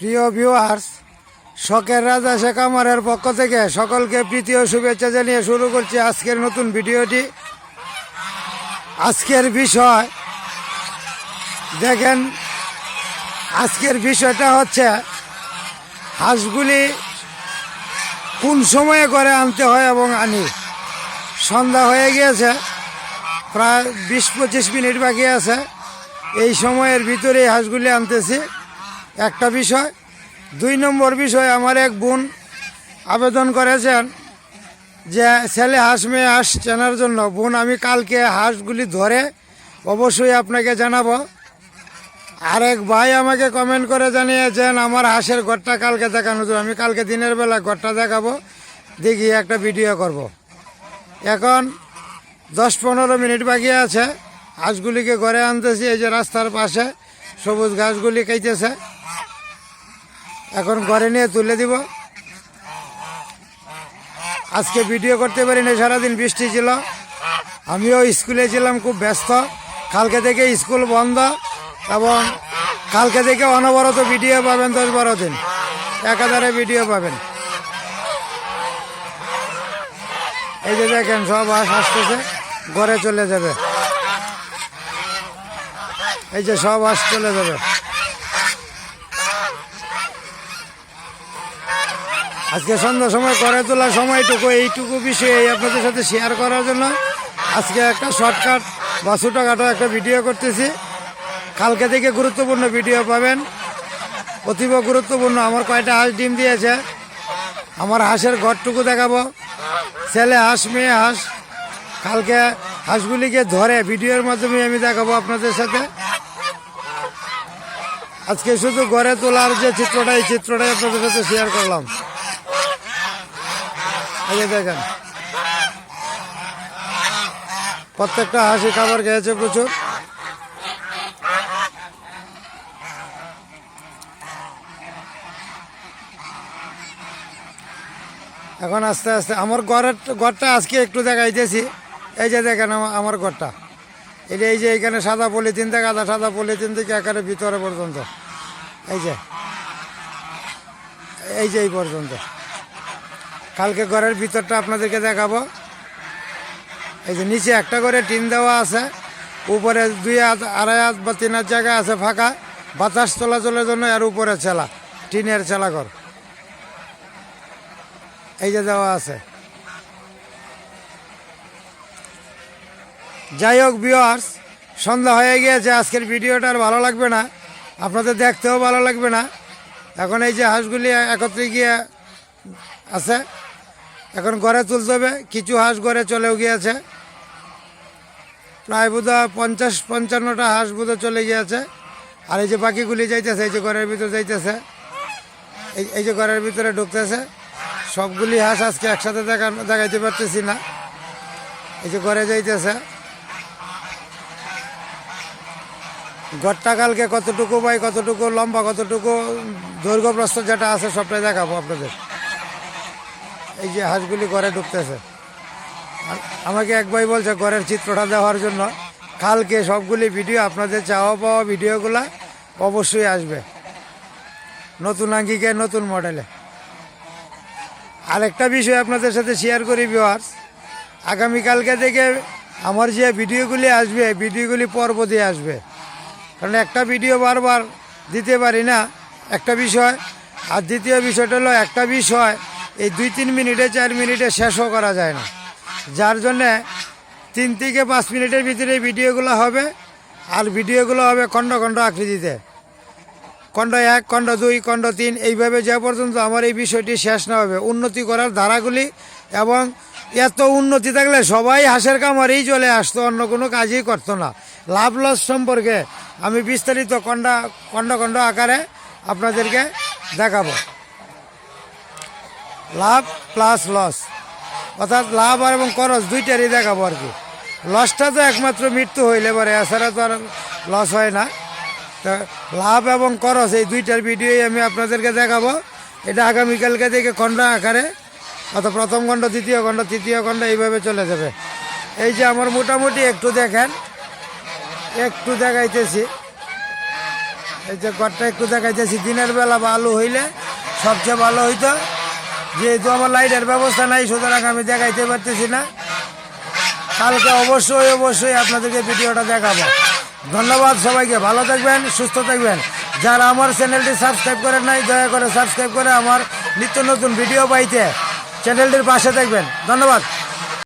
প্রিয় ভিউয়ার্স শখের রাজা শেখ আমারের পক্ষ থেকে সকলকে প্রীতি ও শুভেচ্ছা জানিয়ে শুরু করছি আজকের নতুন ভিডিওটি। আজকের বিষয়, দেখেন, আজকের বিষয়টা হচ্ছে, হাঁসগুলি কোন সময়ে করে আনতে হয় এবং আনি? সন্ধ্যা হয়ে গিয়েছে, প্রায় বিশ পঁচিশ মিনিট বাকি আছে। এই সময়ের ভিতরে এই হাঁসগুলি আনতেছি। একটা বিষয়, দুই নম্বর বিষয়, আমার এক বোন আবেদন করেছেন যে ছেলে হাঁস মেয়ে হাঁস চেনার জন্য। বোন, আমি কালকে হাঁসগুলি ধরে অবশ্যই আপনাকে জানাব। আরেক ভাই আমাকে কমেন্ট করে জানিয়েছেন, আমার হাঁসের ঘরটা কালকে দেখানো যাবে আমি কালকে দিনের বেলা ঘরটা দেখাবো, দেখি একটা ভিডিও করব। এখন দশ পনেরো মিনিট বাকি আছে, হাঁসগুলিকে ঘরে আনতেছি, এই যে রাস্তার পাশে সবুজ ঘাসগুলি খাইতেছে। এখন ঘরে নিয়ে তুলে দিব। আজকে ভিডিও করতে পারিনি সারাদিন বৃষ্টি ছিল। আমিও স্কুলে ছিলাম, খুব ব্যস্ত। কালকে থেকে স্কুল বন্ধ এবং কালকে থেকে অনবরত ভিডিও পাবেন দশ বারো দিন। একাধারে ভিডিও পাবেন। এই যে দেখেন, সব হাঁস আসতেছে, ঘরে চলে যাবে। এই যে সব হাঁস চলে যাবে। আজকে সন্ধ্যার সময় করে তোলার সময়টুকু, এইটুকু বিষয়ে আপনাদের সাথে শেয়ার করার জন্য আজকে একটা শর্টকাট বা ছোটোখাটো একটা ভিডিও করতেছি। কালকে থেকে গুরুত্বপূর্ণ ভিডিও পাবেন। অতীব গুরুত্বপূর্ণ। আমার কয়টা হাঁস ডিম দিয়েছে, আমার হাঁসের ঘরটুকু দেখাবো। ছেলে হাঁস, মেয়ে হাঁস, কালকে হাঁসগুলিকে ধরে ভিডিওর মাধ্যমে আমি দেখাবো আপনাদের সাথে। আজকে শুধু ঘরে তোলার যে চিত্রটা, এই চিত্রটাই আপনাদের সাথে শেয়ার করলাম। দেখেন। প্রত্যেকটা হাসি খাবার খেয়েছে প্রচুর। এখন আস্তে আস্তে আমার ঘরের ঘরটা আজকে একটু দেখাইতেছি এই যে দেখেন আমার- ঘরটা। যে এই যে এইখানে সাদা পলিথিন থেকে আদা সাদা পলিথিন থেকে একেবারে ভিতরে পর্যন্ত। এই যে। এই যে এই পর্যন্ত। কালকে ঘরের ভিতরটা আপনাদেরকে দেখাবো। এই যে নিচে একটা করে টিন দেওয়া আছে, উপরে দুই হাত, আড়াই হাত বা তিন জায়গা আছে ফাঁকা, বাতাস চলাচলের জন্য এর উপরে চেলা টিনের চেলা ঘর। এই যে দেওয়া আছে। যাই হোক বিয়ার্স সন্ধ্যা হয়ে গিয়েছে, আজকের ভিডিওটা আর ভালো লাগবে না। আপনাদের দেখতেও ভালো লাগবে না। এখন এই যে হাঁসগুলি একত্রে গিয়ে আছে এখন ঘরে তুলতে হবে কিছু হাঁস ঘরে চলেও গিয়েছে। প্রায় বোধ পঞ্চাশ, পঞ্চান্নটা হাঁস বোধ চলে গিয়েছে। আর এই যে বাকিগুলি যাইতেছে, এই যে ঘরের ভিতরে যাইতেছে এই যে ঘরের ভিতরে ঢুকতেছে, সবগুলি হাঁস আজকে একসাথে দেখা, দেখাইতে পারতেছি না। এই যে ঘরে যাইতেছে। ঘরটা কালকে কতটুকু বাই, কতটুকু লম্বা, কতটুকু দৈর্ঘ্য প্রস্থ যেটা আছে, সবটাই দেখাবো আপনাদের। এই যে হাঁসগুলি ঘরে ঢুকতেছে। আমাকে এক ভাই বলছে, ঘরের চিত্রটা দেওয়ার জন্য কালকে সবগুলি ভিডিও আপনাদের চাওয়া পাওয়া ভিডিওগুলো অবশ্যই আসবে। নতুন আঙ্গিকে, নতুন মডেলে। আরেকটা বিষয় আপনাদের সাথে শেয়ার করি ভিওয়ার্স আগামীকালকে থেকে আমার যে ভিডিওগুলি আসবে, ভিডিওগুলি পর্ব দিয়ে আসবে। কারণ একটা ভিডিও বারবার দিতে পারি না। একটা বিষয়, আর দ্বিতীয় বিষয়টা হলো, একটা বিষয় এই দুই তিন মিনিটে, চার মিনিটে শেষও করা যায় না। যার জন্যে তিন থেকে পাঁচ মিনিটের ভিতরে ভিডিওগুলো হবে, আর ভিডিওগুলো হবে খণ্ড খণ্ড আকৃতিতে। খণ্ড এক, খণ্ড দুই, খণ্ড তিন, এইভাবে যে পর্যন্ত আমার এই বিষয়টি শেষ না হবে, উন্নতি করার ধারাগুলি এবং এত উন্নতি থাকলে সবাই হাঁসের কামারেই চলে আসতো, অন্য কোনো কাজই করতো না। লাভ লস সম্পর্কে আমি বিস্তারিত খণ্ডা, খণ্ড খণ্ড আকারে আপনাদেরকে দেখাবো। লাভ প্লাস লস অর্থাৎ লাভ আর এবং খরচ দুইটারই দেখাবো আর কি। লসটা তো একমাত্র মৃত্যু হইলে পরে, এছাড়া তো আর লস হয় না। তো লাভ এবং খরচ এই দুইটার ভিডিওই আমি আপনাদেরকে দেখাবো। এটা আগামীকালকে থেকে খণ্ড আকারে, অর্থাৎ প্রথম খণ্ড, দ্বিতীয় খণ্ড, তৃতীয় খণ্ড এইভাবে চলে যাবে। এই যে আমার মোটামুটি একটু দেখেন, একটু দেখাইতেছি। এই যে ঘরটা একটু দেখাইতেছি। দিনের বেলা ভালো হইলে সবচেয়ে ভালো হইতো যেহেতু আমার লাইটের ব্যবস্থা নাই, সুতরাং আমি দেখাইতে পারতেছি না। কালকে অবশ্যই অবশ্যই আপনাদেরকে ভিডিওটা দেখাবো। ধন্যবাদ সবাইকে, ভালো থাকবেন, সুস্থ থাকবেন। যারা আমার চ্যানেলটি সাবস্ক্রাইব করেন নাই, দয়া করে সাবস্ক্রাইব করে আমার নিত্য নতুন ভিডিও পাইতে চ্যানেলটির পাশে থাকবেন। ধন্যবাদ।